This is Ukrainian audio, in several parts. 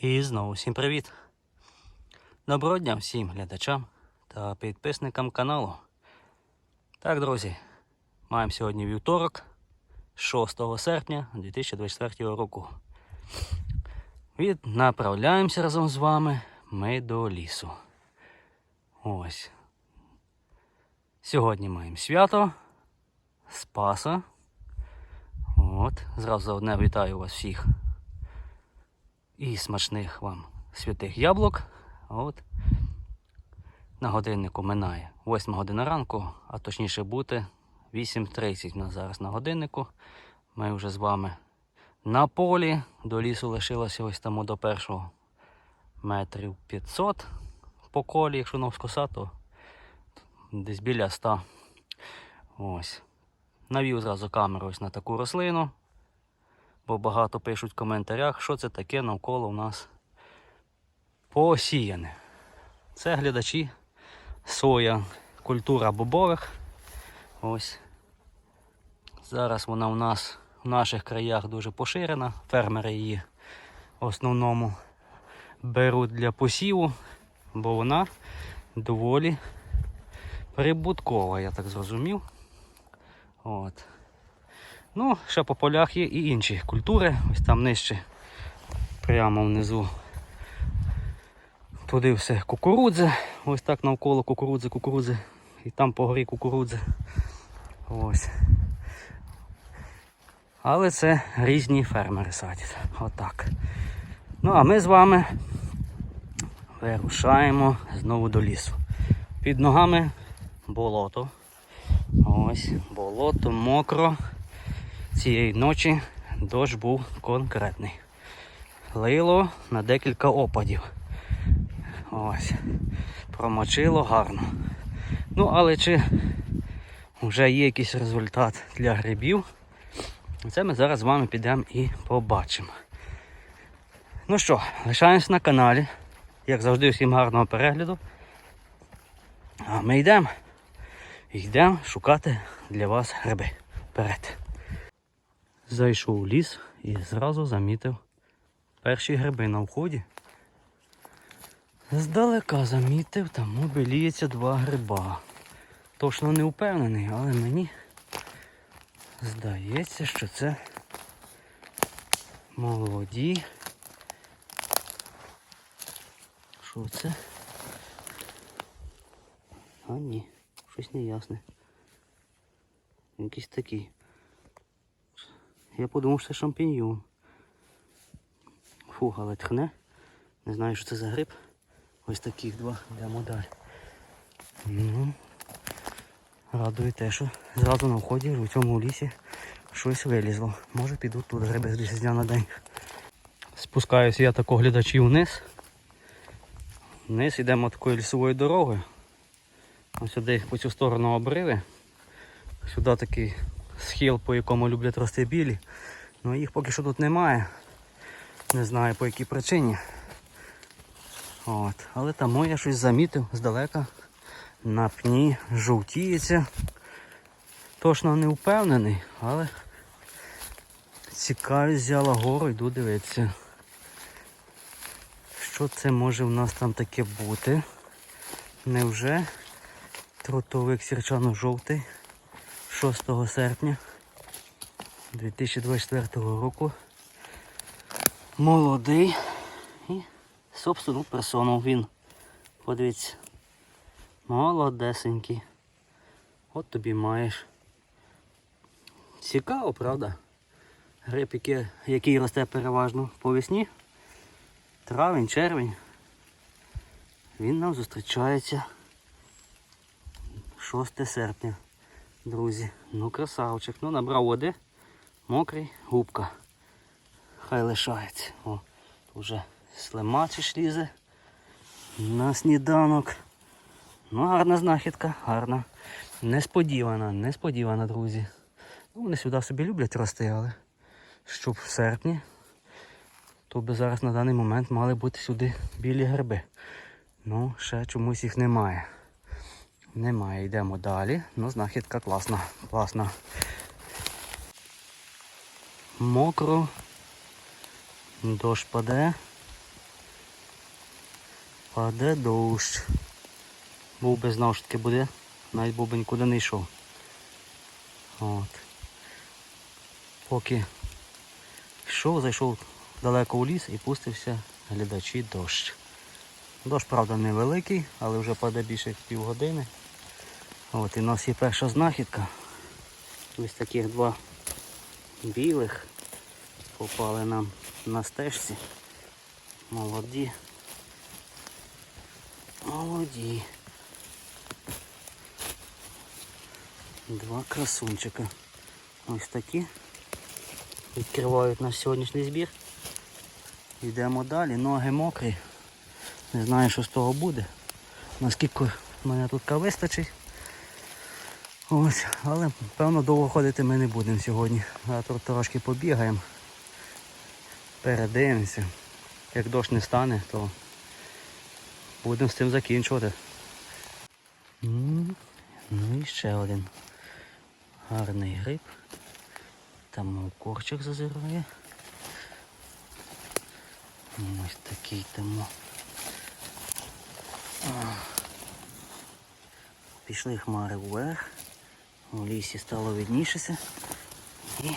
І знову всім привіт! Доброго дня всім глядачам та підписникам каналу. Так, друзі, маємо сьогодні вівторок, 6 серпня 2024 року. Віднаправляємося разом з вами ми до лісу. Ось. Сьогодні маємо свято Спаса. От, зразу одне вітаю вас всіх і смачних вам святих яблук. От. На годиннику минає 8 година ранку, а точніше бути 8.30 у нас зараз на годиннику. Ми вже з вами на полі. До лісу лишилося ось там до першого метрів 500 по колі, якщо навскоса, то десь біля 100. Ось. Навів зразу камеру ось на таку рослину бо багато пишуть в коментарях, що це таке навколо у нас посіяне. Це глядачі соя, культура бобових. Ось. Зараз вона у нас в наших краях дуже поширена. Фермери її в основному беруть для посіву, бо вона доволі прибуткова, я так зрозумів. От. Ну, ще по полях є і інші культури. Ось там нижче, прямо внизу. Туди все кукурудзи. Ось так навколо кукурудзи, кукурудзи. І там по горі кукурудзи. Ось. Але це різні фермери садять. Отак. Ну, а ми з вами вирушаємо знову до лісу. Під ногами болото. Ось, болото, мокро цієї ночі дощ був конкретний. Лило на декілька опадів. Ось. Промочило гарно. Ну, але чи вже є якийсь результат для грибів, це ми зараз з вами підемо і побачимо. Ну що, лишаємось на каналі. Як завжди, всім гарного перегляду. А ми йдемо. Йдемо шукати для вас гриби. Вперед. Зайшов у ліс і зразу замітив перші гриби на вході. Здалека замітив, там мобіліється два гриба. Точно не впевнений, але мені здається, що це молоді. Що це? А ні, щось неясне. Якийсь такий. Я подумав, що це шампіньйон. Фу, але тхне. Не знаю, що це за гриб. Ось таких два йдемо далі. Ну, радує те, що зразу на вході в цьому лісі щось вилізло. Може підуть тут гриби з дня на день. Спускаюся я тако глядачів вниз. Вниз йдемо такою лісовою дорогою. Ось сюди по цю сторону обриви. Сюди такий схил, по якому люблять рости білі. Ну їх поки що тут немає. Не знаю по якій причині. От. Але там я щось замітив здалека. На пні жовтіється. Точно не впевнений, але цікавість взяла гору, йду дивитися. Що це може в нас там таке бути? Невже трутовик сірчано-жовтий 6 серпня 2024 року. Молодий і собственну персону він. Подивіться. Молодесенький. От тобі маєш. Цікаво, правда? Гриб, який, який росте переважно по весні. Травень, червень. Він нам зустрічається 6 серпня. Друзі, ну красавчик. Ну набрав води, мокрий, губка. Хай лишається. О, вже слимачиш лізе на сніданок. Ну, гарна знахідка, гарна. Несподівана, несподівана, друзі. Ну, Вони сюди собі люблять рости, але щоб в серпні, то би зараз на даний момент мали бути сюди білі гриби. Ну, ще чомусь їх немає. Немає, йдемо далі. Ну, знахідка класна, класна. Мокро. Дощ паде. Паде дощ. Був би знав, що таке буде, навіть був би не йшов. От. Поки йшов, зайшов далеко у ліс і пустився глядачі дощ. Дощ, правда, невеликий, але вже паде більше півгодини. От і у нас є перша знахідка. Ось таких два білих попали нам на стежці. Молоді. Молоді. Два красунчика. Ось такі. Відкривають наш сьогоднішній збір. Йдемо далі. Ноги мокрі. Не знаю, що з того буде. Наскільки мене тут вистачить. Ось, але певно довго ходити ми не будемо сьогодні. А тут трошки побігаємо. Передивимося. Як дощ не стане, то будемо з цим закінчувати. Ну і ще один гарний гриб. Там корчик зазирає. Ось такий там. Пішли хмари вверх. У лісі стало виднішися. І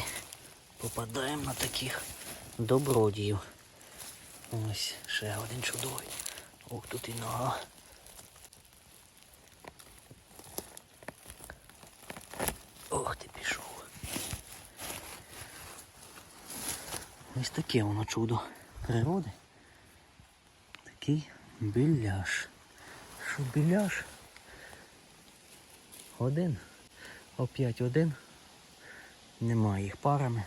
попадаємо на таких добродіїв. Ось ще один чудовий. Ох, тут і нога. Ох ти пішов. Ось таке воно чудо природи. Такий біляш. Що біляш? Один. Оп'ять один. Немає їх парами.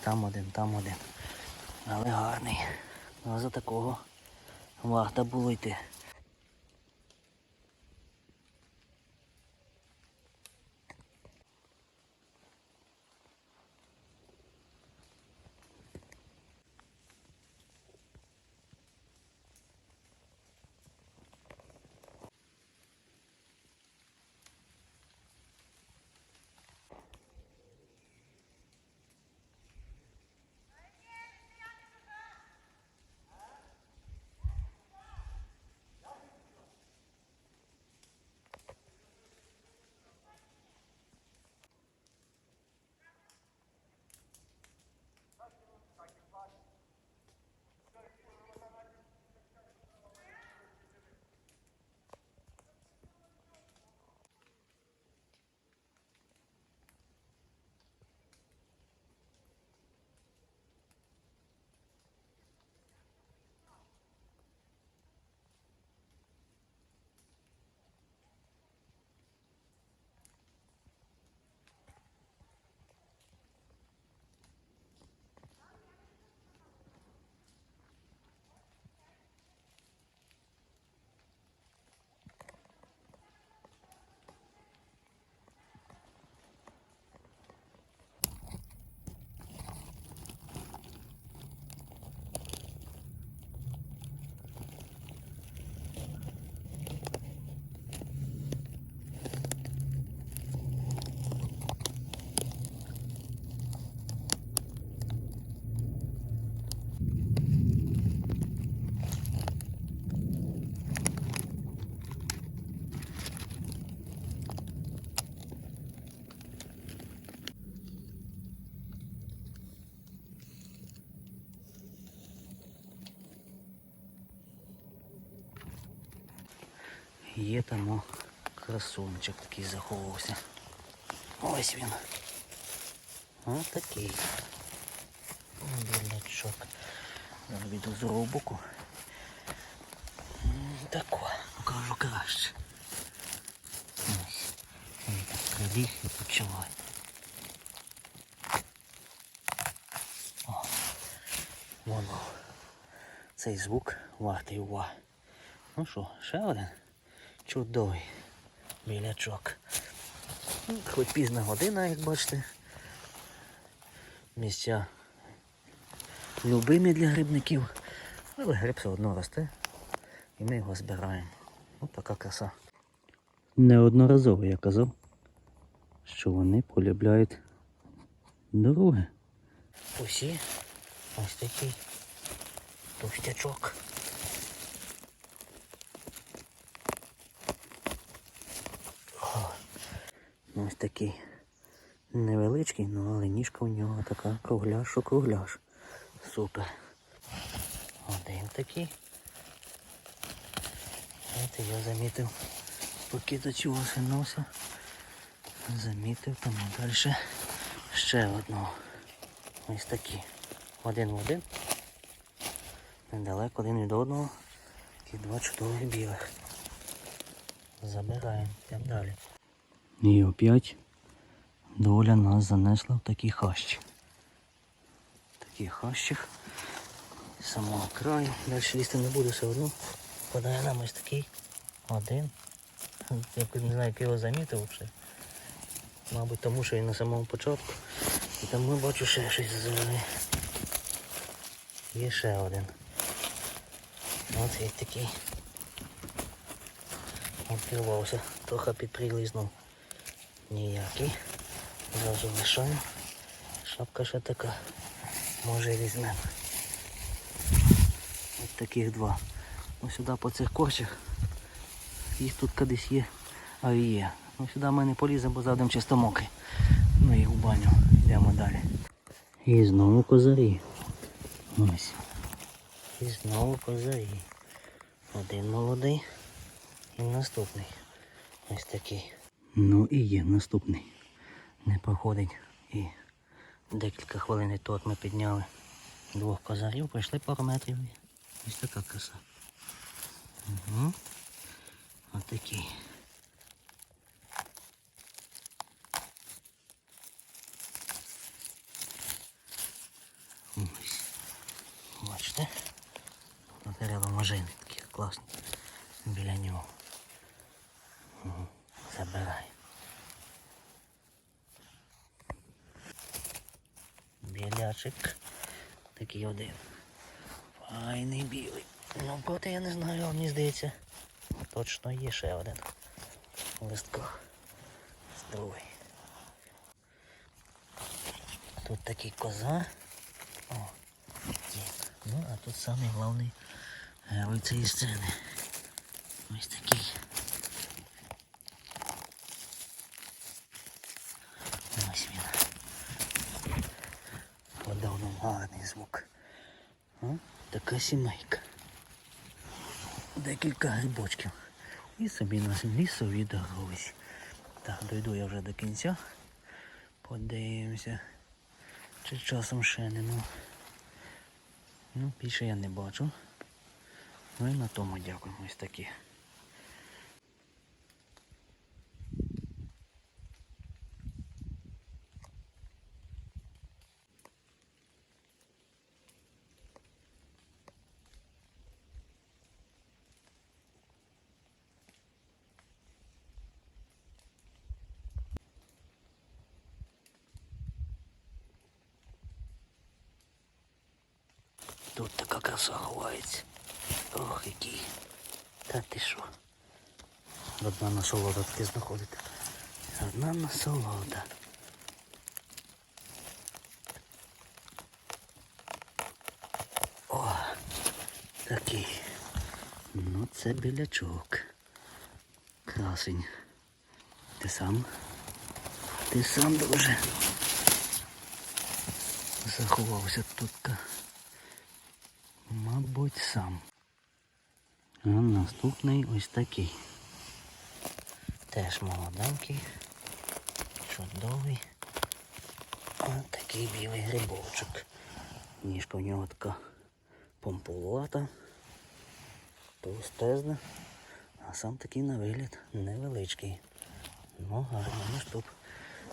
Там один, там один. Але гарний. А за такого варто було йти. Є там о, красунчик такий заховався. Ось він. Ось такий. Білячок. Віду з боку. Тако, покажу краще. Ось. Він так приліг і почуває. О, воно. Цей звук вартий уваги. Ну що, ще один чудовий білячок. Ну, Хоч пізна година, як бачите. Місця любимі для грибників, але гриб все одно росте і ми його збираємо. Ось така краса. Неодноразово я казав, що вони полюбляють дороги. Усі ось такий товстячок. Ось такий невеличкий, ну але ніжка у нього така кругляш, що кругляш. Супер. Один такий. От я замітив, поки до чого синувся. Замітив, тому далі ще одного. Ось такі. Один в один. Недалеко один від одного. І два чудових білих. Забираємо. Йдемо далі. І опять доля нас занесла в такі хащі. Такі хащі. З самого краю. Далі лізти не буду все одно. Подає нам ось такий один. Я не знаю, як його замітив вже. Мабуть, тому що він на самому початку. І там ми бачу ще щось зелене. Є ще один. Ось є такий. Обірвався, трохи підприлизнув. Ніякий. Зразу лишаю. Шапка ще така. Може візьмемо. Ось таких два. Ось сюди по цих корчах. Їх тут кудись є, а є. Ну сюди ми не поліземо, бо задом чисто мокрий. Ну і в баню. Йдемо далі. І знову козарі. Ось. І знову козарі. Один молодий і наступний. Ось такий. Ну і є наступний. Не проходить. І декілька хвилин тут ми підняли двох козарів, пройшли пару метрів. Ось така краса. Угу. Ось такий. Бачите? Дерева можини такі класні. Біля нього. Угу. Забирай. Білячик. Такий один. Файний білий. Ну, проте я не знаю, мені здається. Точно є ще один. У листках. Здоровий. Тут такий коза. О, є. Ну, а тут самий головний герой цієї сцени. Ось такий. Ось він. Гарний звук. О, така сімейка. Декілька грибочків. І собі на лісові дорозі. Так, дойду я вже до кінця. Подивимося. Чи часом ще нема. Ну, більше я не бачу. Ну і на тому дякую. Ось такі. Тут така краса ховається. Ох, який. Та ти що? Одна насолода таки знаходити. Одна насолода. О, такий. Ну це білячок. Красень. Ти сам? Ти сам дуже заховався тут. Мабуть, сам. А наступний ось такий. Теж молоденький, чудовий. Ось такий білий грибочок. Ніжка в нього така помпулата, товстезна, а сам такий на вигляд невеличкий. Ну, гарно, ну.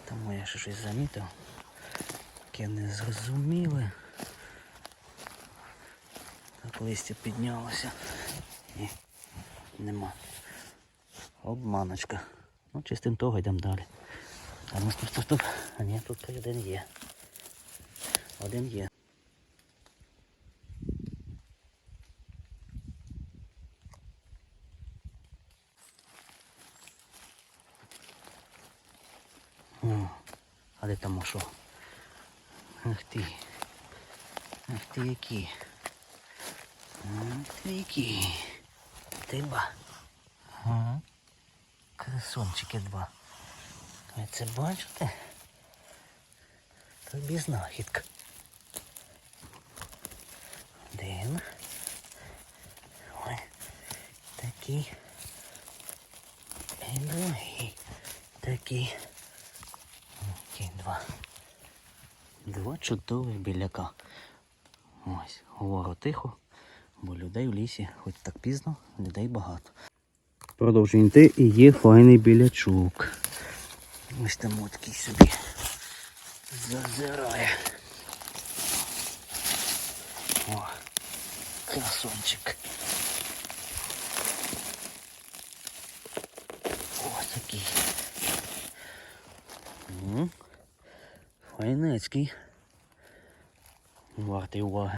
Тому я ще щось замітив. Таке незрозуміле. Листя піднялося. Ні, нема. Обманочка. Ну, чистим того йдемо далі. А ну стоп, стоп, стоп. А ні, тут один є. Один є. О, а де там що? Ах ти. Ах ти який. Ах ти ба. Ага. Красунчики два. Ви це бачите? Тобі знахідка. Один. Ой, такий. І другий. Такий. Ті два. Два чудових біляка. Ось, говорю тихо, бо людей в лісі, хоч так пізно, людей багато. Продовжуємо йти і є файний білячок. Ось там такий собі зазирає. О, красончик. Ось такий. Файнецький. Вартий уваги.